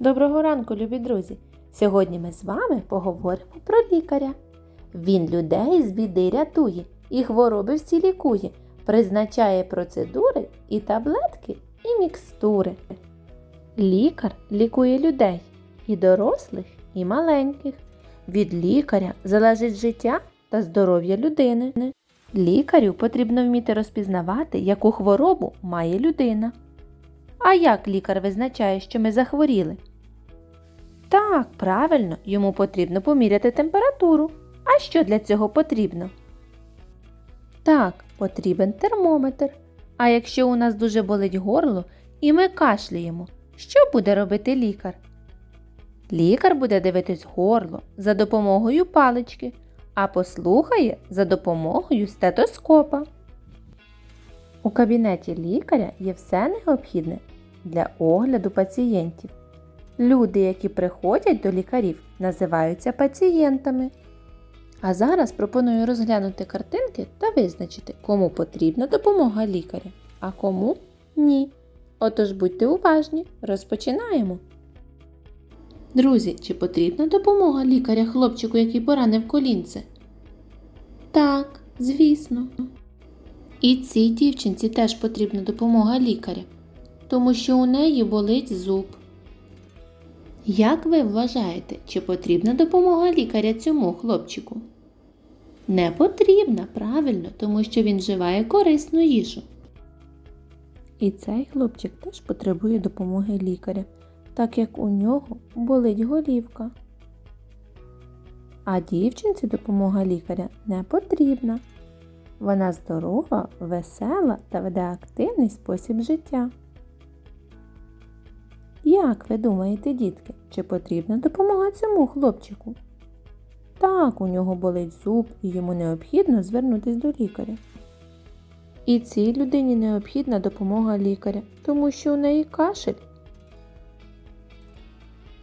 Доброго ранку, любі друзі! Сьогодні ми з вами поговоримо про лікаря. Він людей з біди рятує і хвороби всі лікує, призначає процедури і таблетки, і мікстури. Лікар лікує людей і дорослих, і маленьких. Від лікаря залежить життя та здоров'я людини. Лікарю потрібно вміти розпізнавати, яку хворобу має людина. А як лікар визначає, що ми захворіли? Так, правильно, йому потрібно поміряти температуру. А що для цього потрібно? Так, потрібен термометр. А якщо у нас дуже болить горло і ми кашляємо, що буде робити лікар? Лікар буде дивитись горло за допомогою палички, а послухає за допомогою стетоскопа. У кабінеті лікаря є все необхідне для огляду пацієнтів. Люди, які приходять до лікарів, називаються пацієнтами. А зараз пропоную розглянути картинки та визначити, кому потрібна допомога лікаря, а кому ні. Отож будьте уважні, розпочинаємо. Друзі, чи потрібна допомога лікаря хлопчику, який поранив колінце? Так, звісно. І цій дівчинці теж потрібна допомога лікаря, тому що у неї болить зуб. Як ви вважаєте, чи потрібна допомога лікаря цьому хлопчику? Не потрібна, правильно, тому що він вживає корисну їжу. І цей хлопчик теж потребує допомоги лікаря, так як у нього болить голівка. А дівчинці допомога лікаря не потрібна. Вона здорова, весела та веде активний спосіб життя. Як ви думаєте, дітки, чи потрібна допомога цьому хлопчику? Так, у нього болить зуб і йому необхідно звернутися до лікаря. І цій людині необхідна допомога лікаря, тому що у неї кашель.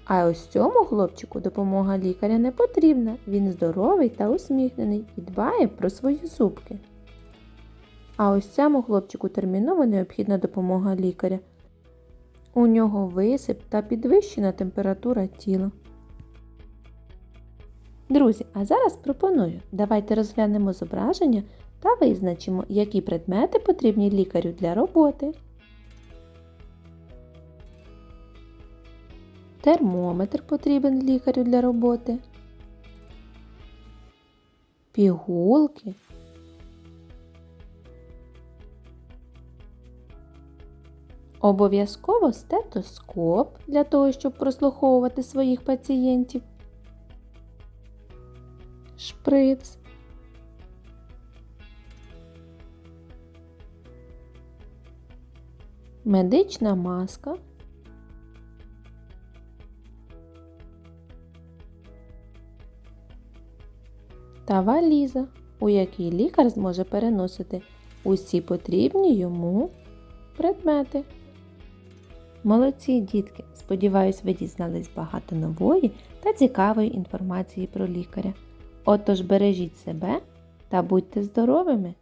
А ось цьому хлопчику допомога лікаря не потрібна. Він здоровий та усміхнений і дбає про свої зубки. А ось цьому хлопчику терміново необхідна допомога лікаря. У нього висип та підвищена температура тіла. Друзі, а зараз пропоную. Давайте розглянемо зображення та визначимо, які предмети потрібні лікарю для роботи. Термометр потрібен лікарю для роботи. Пігулки. Обов'язково стетоскоп для того, щоб прослуховувати своїх пацієнтів. Шприц. Медична маска. Та валіза, у якій лікар зможе переносити усі потрібні йому предмети. Молодці дітки! Сподіваюсь, ви дізнались багато нової та цікавої інформації про лікаря. Отож бережіть себе та будьте здоровими!